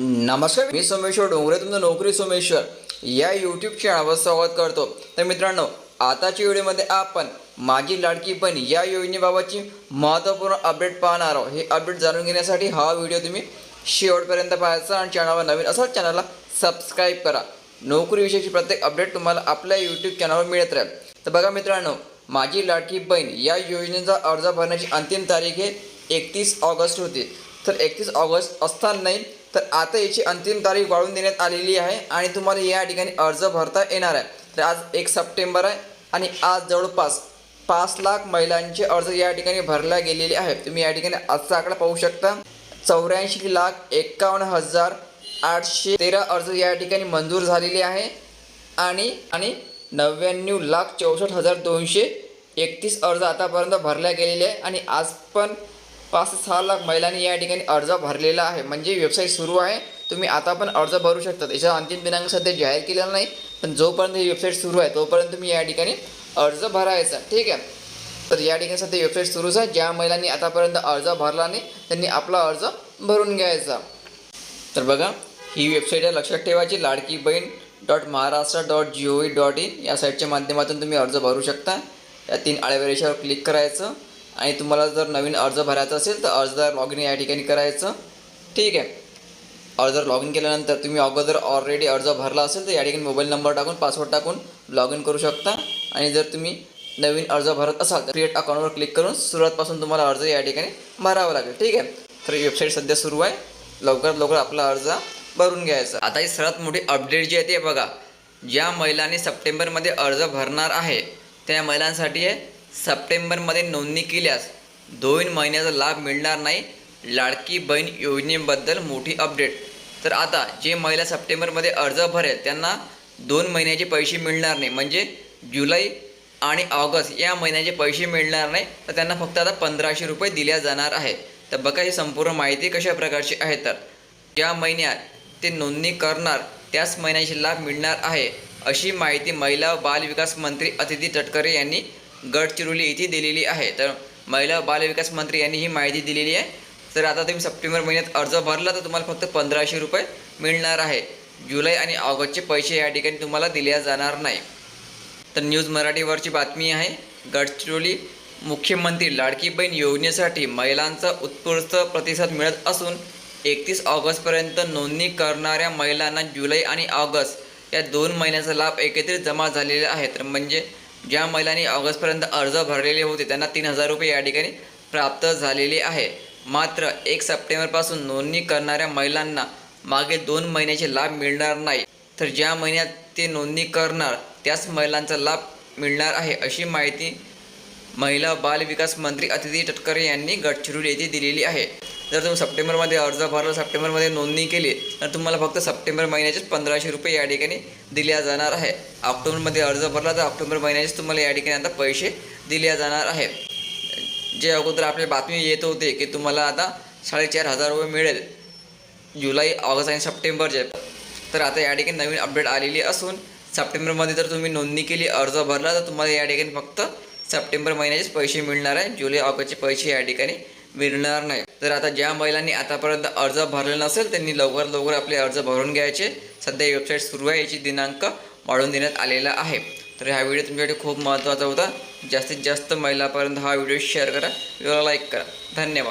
नमस्कार मी सोमेश्वर डोंगरे तुमचं नोकरी सोमेश्वर. या यूट्यूब चॅनलवर स्वागत करतो. तर मित्रांनो आताच्या व्हिडिओमध्ये आपण माझी लाडकी बहीण या योजनेबाबतची महत्त्वपूर्ण अपडेट पाहणार आहोत. हे अपडेट जाणून घेण्यासाठी हा व्हिडिओ तुम्ही शेवटपर्यंत पाहायचा आणि चॅनलवर नवीन असाच चॅनलला सबस्क्राईब करा. नोकरीविषयीची प्रत्येक अपडेट तुम्हाला आपल्या यूट्यूब चॅनलवर मिळत राहील. तर बघा मित्रांनो माझी लाडकी बहीण या योजनेचा अर्ज भरण्याची अंतिम तारीख हे एकतीस ऑगस्ट होती. तर एकतीस ऑगस्ट असतानाही तर आता याची अंतिम तारीख वाढवून देण्यात आलेली आहे आणि तुम्हाला या ठिकाणी अर्ज भरता येणार आहे. तर आज एक सप्टेंबर आहे आणि आज जवळपास पाच लाख महिलांचे अर्ज या ठिकाणी भरल्या गेलेले आहे तुम्ही या ठिकाणी आजचा आकडा पाहू शकता. चौऱ्याऐंशी लाख एकावन्न हजार आठशे तेरा अर्ज या ठिकाणी मंजूर झालेले आहे आणि आणि नव्याण्णव लाख चौसष्ट हजार दोनशे एकतीस अर्ज आतापर्यंत भरल्या गेलेले आहे आणि आज पण पाच ते सहा लाख महिलांनी या ठिकाणी अर्ज भरलेला आहे. म्हणजे वेबसाईट सुरू आहे. तुम्ही आता पण अर्ज भरू शकता याचा अंतिम दिनांक सध्या जाहीर केलेला नाही पण जोपर्यंत ही वेबसाईट सुरू आहे तोपर्यंत तुम्ही या ठिकाणी अर्ज भरायचा. ठीक आहे? तर या ठिकाणी सध्या वेबसाईट सुरूच आहे. ज्या महिलांनी आतापर्यंत अर्ज भरला नाही त्यांनी आपला अर्ज भरून घ्यायचा. तर बघा ही वेबसाईट आहे. लक्षात ठेवायची Ladki Bahin dot Maharashtra dot G O V dot in या साईटच्या माध्यमातून तुम्ही अर्ज भरू शकता. या तीन आडव्या क्लिक करायचं. आणि तुम्हाला जर नवीन अर्ज भरायचा असेल तर अर्जदार लॉग इन या ठिकाणी करायचं. ठीक आहे. अर्ज लॉग इन केल्यानंतर तुम्ही अगोदर ऑलरेडी अर्ज भरला असेल तर या ठिकाणी मोबाईल नंबर टाकून पासवर्ड टाकून लॉग इन करू शकता. आणि जर तुम्ही नवीन अर्ज भरत असाल तर क्रिएट अकाउंटवर क्लिक करून सुरुवातपासून तुम्हाला अर्ज या ठिकाणी भरावा लागेल. ठीक आहे. तर ही वेबसाईट सध्या सुरू आहे. लवकरात लवकर आपला अर्ज भरून घ्यायचा. आता ही सर्वात मोठी अपडेट जी आहे ते बघा. ज्या महिलांनी सप्टेंबरमध्ये अर्ज भरणार आहे त्या महिलांसाठी आहे सप्टेंबरमध्ये नोंदणी केल्यास दोन महिन्याचा लाभ मिळणार नाही. लाडकी बहीण योजनेबद्दल मोठी अपडेट. तर आता जे महिला सप्टेंबरमध्ये अर्ज भरेल त्यांना दोन महिन्याचे पैसे मिळणार नाही. म्हणजे जुलै आणि ऑगस्ट या महिन्याचे पैसे मिळणार नाही. तर त्यांना फक्त आता पंधराशे रुपये दिल्या जाणार आहे. तर बघा ही संपूर्ण माहिती कशा प्रकारची आहे? तर ज्या महिन्यात ते नोंदणी करणार त्याच महिन्याचे लाभ मिळणार आहे. अशी माहिती महिला बाल विकास मंत्री अतिथी तटकरे यांनी गडचिरोली येथे दिलेली आहे. तर महिला बालविकास मंत्री यांनी ही माहिती दिलेली आहे. तर आता तुम्ही सप्टेंबर महिन्यात अर्ज भरला तर तुम्हाला फक्त पंधराशे रुपये मिळणार आहे. जुलै आणि ऑगस्टचे पैसे या ठिकाणी तुम्हाला दिल्या जाणार नाही. तर न्यूज मराठीवरची बातमी आहे. गडचिरोली मुख्यमंत्री लाडकी बहीण योजनेसाठी महिलांचा उत्स्फूर्त प्रतिसाद मिळत असून एकतीस ऑगस्टपर्यंत नोंदणी करणाऱ्या महिलांना जुलै आणि ऑगस्ट या दोन महिन्याचा लाभ एकत्रित जमा झालेला आहे. तर म्हणजे ज्या महिलांनी ऑगस्टपर्यंत अर्ज भरलेले होते त्यांना तीन हजार रुपये या ठिकाणी प्राप्त झालेले आहे. मात्र एक सप्टेंबरपासून नोंदणी करणाऱ्या महिलांना मागे दोन महिन्याचे लाभ मिळणार नाही. तर ज्या महिन्यात ते नोंदणी करणार त्याच महिलांचा लाभ मिळणार आहे अशी माहिती महिला बाल विकास मंत्री अतिथी तटकरे यांनी गडचिरोली येथे दिलेली आहे. जर तुम्ही सप्टेंबरमध्ये अर्ज भरला सप्टेंबरमध्ये नोंदणी केली तर तुम्हाला फक्त सप्टेंबर महिन्याचेच पंधराशे रुपये या ठिकाणी दिल्या जाणार आहे. ऑक्टोबरमध्ये अर्ज भरला तर ऑक्टोबर महिन्याचेच तुम्हाला या ठिकाणी आता पैसे दिल्या जाणार आहे जे अगोदर आपल्या बातमी येत होते की तुम्हाला आता साडेचार हजार रुपये मिळेल. जुलै ऑगस्ट आणि सप्टेंबरचे तर आता या ठिकाणी नवीन अपडेट आलेली असून सप्टेंबरमध्ये जर तुम्ही नोंदणी केली अर्ज भरला तर तुम्हाला या ठिकाणी फक्त सप्टेंबर महिन्याचेच पैसे मिळणार आहे. जुलै ऑगस्टचे पैसे या ठिकाणी मिळणार नाही. तर आता ज्या महिलांनी आतापर्यंत अर्ज भरले नसेल त्यांनी लवकर लवकर आपले अर्ज भरून घ्यायचे. सध्या वेबसाईट सुरू आहे याची दिनांक वाढवून देण्यात आलेला आहे. तर हा व्हिडिओ तुमच्यासाठी खूप महत्त्वाचा होता. जास्तीत जास्त महिलापर्यंत हा व्हिडिओ शेअर करा. व्हिडिओला लाईक करा. धन्यवाद.